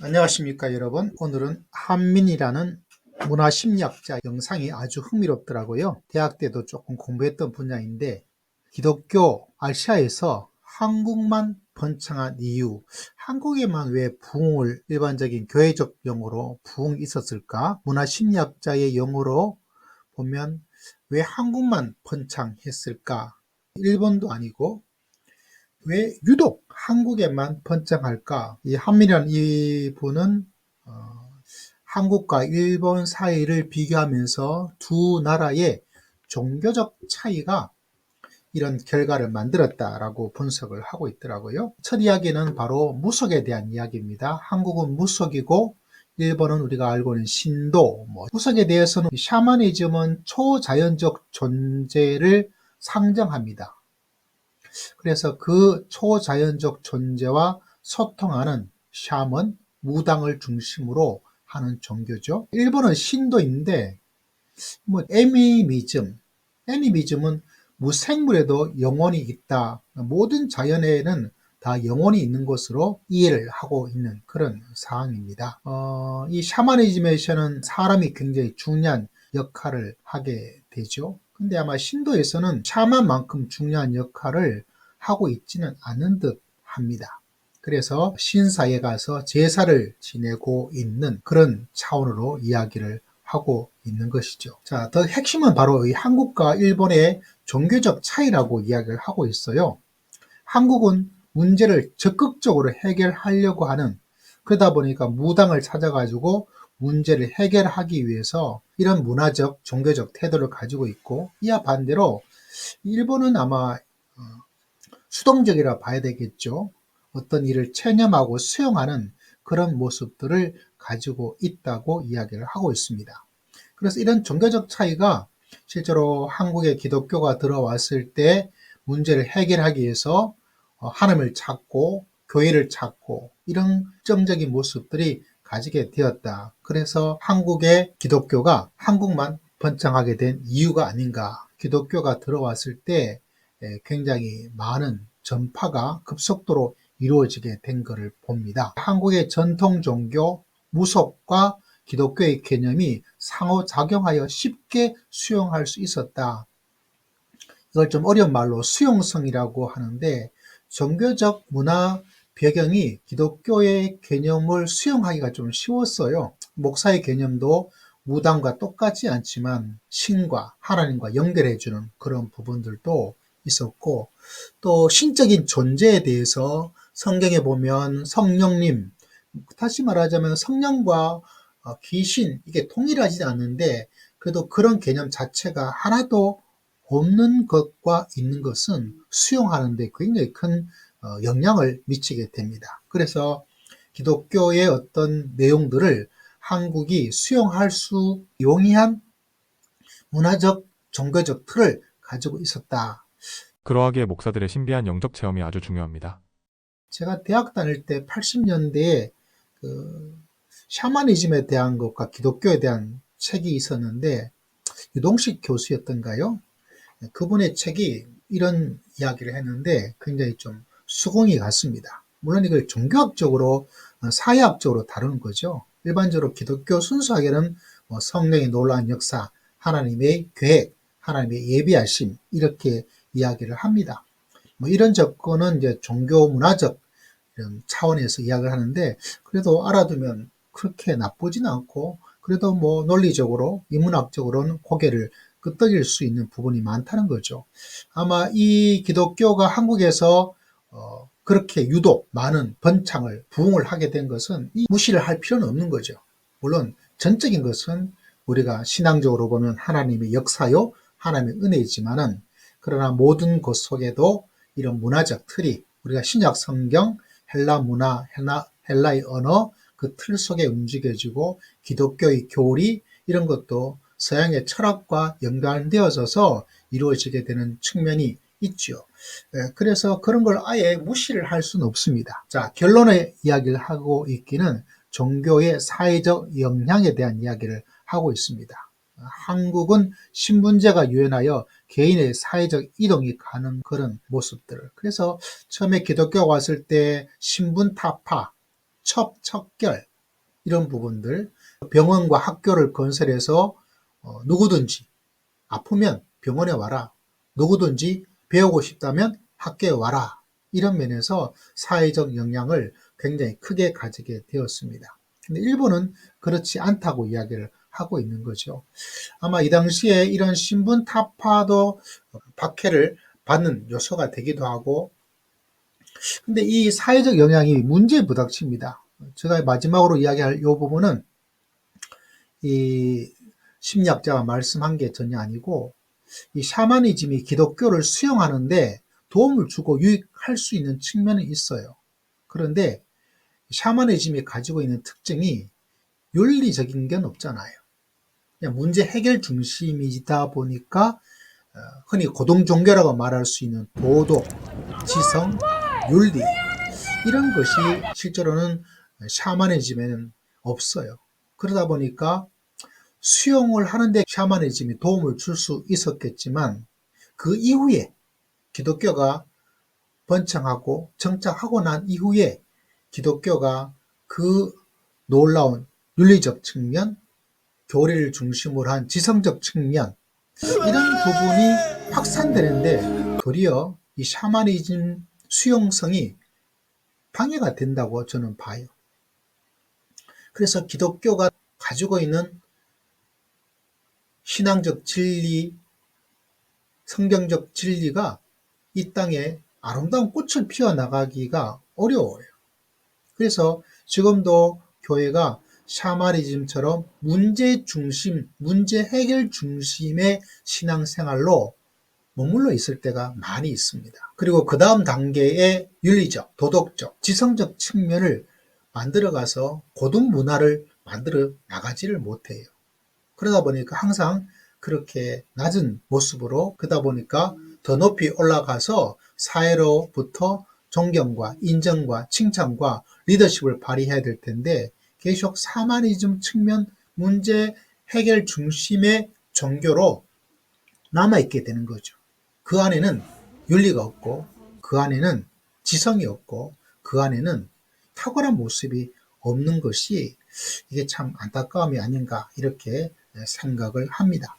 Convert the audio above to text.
안녕하십니까 여러분. 오늘은 한민이라는 문화심리학자 영상이 아주 흥미롭더라고요. 대학 때도 조금 공부했던 분야인데 기독교 아시아에서 한국만 번창한 이유 한국에만 왜 부흥을 일반적인 교회적 용어로 부흥이 있었을까? 문화심리학자의 용어로 보면 왜 한국만 번창했을까? 일본도 아니고 왜 유독 한국에만 번창할까? 이 한민이라는 이분은 어, 한국과 일본 사이를 비교하면서 두 나라의 종교적 차이가 이런 결과를 만들었다라고 분석을 하고 있더라고요. 첫 이야기는 바로 무속에 대한 이야기입니다. 한국은 무속이고 일본은 우리가 알고 있는 신도, 뭐 무속에 대해서는 샤머니즘은 초자연적 존재를 상정합니다. 그래서 그 초자연적 존재와 소통하는 샤먼, 무당을 중심으로 하는 종교죠. 일본은 신도인데 뭐 애니미즘, 애니미즘은 무생물에도 영혼이 있다. 모든 자연에는 다 영혼이 있는 것으로 이해를 하고 있는 그런 사항입니다. 어, 이 샤머니즘에서는 사람이 굉장히 중요한 역할을 하게 되죠. 근데 아마 신도에서는 샤만만큼 중요한 역할을 하고 있지는 않은 듯 합니다. 그래서 신사에 가서 제사를 지내고 있는 그런 차원으로 이야기를 하고 있는 것이죠. 자, 더 핵심은 바로 이 한국과 일본의 종교적 차이라고 이야기를 하고 있어요. 한국은 문제를 적극적으로 해결하려고 하는 그러다 보니까 무당을 찾아가지고 문제를 해결하기 위해서 이런 문화적, 종교적 태도를 가지고 있고 이와 반대로 일본은 아마 어, 수동적이라 봐야 되겠죠. 어떤 일을 체념하고 수용하는 그런 모습들을 가지고 있다고 이야기를 하고 있습니다. 그래서 이런 종교적 차이가 실제로 한국에 기독교가 들어왔을 때 문제를 해결하기 위해서 어, 하나님을 찾고 교회를 찾고 이런 정적인 모습들이 가지게 되었다. 그래서 한국의 기독교가 한국만 번창하게 된 이유가 아닌가. 기독교가 들어왔을 때 굉장히 많은 전파가 급속도로 이루어지게 된 것을 봅니다. 한국의 전통 종교 무속과 기독교의 개념이 상호작용하여 쉽게 수용할 수 있었다. 이걸 좀 어려운 말로 수용성이라고 하는데 종교적 문화 배경이 기독교의 개념을 수용하기가 좀 쉬웠어요. 목사의 개념도 무당과 똑같지 않지만 신과 하나님과 연결해주는 그런 부분들도 있었고 또 신적인 존재에 대해서 성경에 보면 성령님 다시 말하자면 성령과 어, 귀신 이게 동일하지 않는데 그래도 그런 개념 자체가 하나도 없는 것과 있는 것은 수용하는데 굉장히 큰 어, 영향을 미치게 됩니다. 그래서 기독교의 어떤 내용들을 한국이 수용할 수 용이한 문화적, 종교적 틀을 가지고 있었다. 그러하기에 목사들의 신비한 영적 체험이 아주 중요합니다. 제가 대학 다닐 때 80년대에 그 샤머니즘에 대한 것과 기독교에 대한 책이 있었는데 유동식 교수였던가요? 그분의 책이 이런 이야기를 했는데 굉장히 좀 수긍이 갔습니다. 물론 이걸 종교학적으로 어, 사회학적으로 다루는 거죠. 일반적으로 기독교 순수하게는 뭐 성령의 놀라운 역사, 하나님의 계획, 하나님의 예비하심 이렇게 이야기를 합니다. 뭐 이런 접근은 이제 종교 문화적 이런 차원에서 이야기를 하는데 그래도 알아두면 그렇게 나쁘진 않고 그래도 뭐 논리적으로 인문학적으로는 고개를 끄덕일 수 있는 부분이 많다는 거죠. 아마 이 기독교가 한국에서 어, 그렇게 유독 많은 번창을 부흥을 하게 된 것은 무시를 할 필요는 없는 거죠. 물론 전적인 것은 우리가 신앙적으로 보면 하나님의 역사요, 하나님의 은혜이지만은 그러나 모든 것 속에도 이런 문화적 틀이 우리가 신약 성경, 헬라 문화, 헬라, 헬라의 언어 그 틀 속에 움직여지고 기독교의 교리 이런 것도 서양의 철학과 연관되어져서 이루어지게 되는 측면이 있죠. 예, 그래서 그런 걸 아예 무시를 할 수는 없습니다. 자, 결론의 이야기를 하고 있기는 종교의 사회적 영향에 대한 이야기를 하고 있습니다. 한국은 신분제가 유연하여 개인의 사회적 이동이 가는 그런 모습들. 그래서 처음에 기독교가 왔을 때 신분 타파, 첩 척결 이런 부분들 병원과 학교를 건설해서 어, 누구든지 아프면 병원에 와라 누구든지 배우고 싶다면 학교에 와라 이런 면에서 사회적 영향을 굉장히 크게 가지게 되었습니다. 근데 일본은 그렇지 않다고 이야기를 하고 있는 거죠. 아마 이 당시에 이런 신분 타파도 박해를 받는 요소가 되기도 하고 근데 이 사회적 영향이 문제에 부닥칩니다. 제가 마지막으로 이야기할 이 부분은 이 심리학자가 말씀한 게 전혀 아니고 이 샤머니즘이 기독교를 수용하는데 도움을 주고 유익할 수 있는 측면이 있어요. 그런데 샤머니즘이 가지고 있는 특징이 윤리적인 건 없잖아요. 문제 해결 중심이다 보니까 어, 흔히 고동 종교라고 말할 수 있는 도덕, 지성, 윤리 이런 것이 실제로는 샤머니즘에는 없어요. 그러다 보니까 수용을 하는데 샤머니즘이 도움을 줄 수 있었겠지만 그 이후에 기독교가 번창하고 정착하고 난 이후에 기독교가 그 놀라운 윤리적 측면, 교리를 중심으로 한 지성적 측면 이런 부분이 확산되는데 도리어 이 샤머니즘 수용성이 방해가 된다고 저는 봐요. 그래서 기독교가 가지고 있는 신앙적 진리, 성경적 진리가 이 땅에 아름다운 꽃을 피워 나가기가 어려워요. 그래서 지금도 교회가 샤머니즘처럼 문제 중심, 문제 해결 중심의 신앙생활로 머물러 있을 때가 많이 있습니다. 그리고 그 다음 단계의 윤리적, 도덕적, 지성적 측면을 만들어가서 고등 문화를 만들어 나가지를 못해요. 그러다 보니까 항상 그렇게 낮은 모습으로 그러다 보니까 더 높이 올라가서 사회로부터 존경과 인정과 칭찬과 리더십을 발휘해야 될 텐데 계속 사마니즘 측면 문제 해결 중심의 종교로 남아있게 되는 거죠. 그 안에는 윤리가 없고 그 안에는 지성이 없고 그 안에는 탁월한 모습이 없는 것이 이게 참 안타까움이 아닌가 이렇게 생각을 합니다.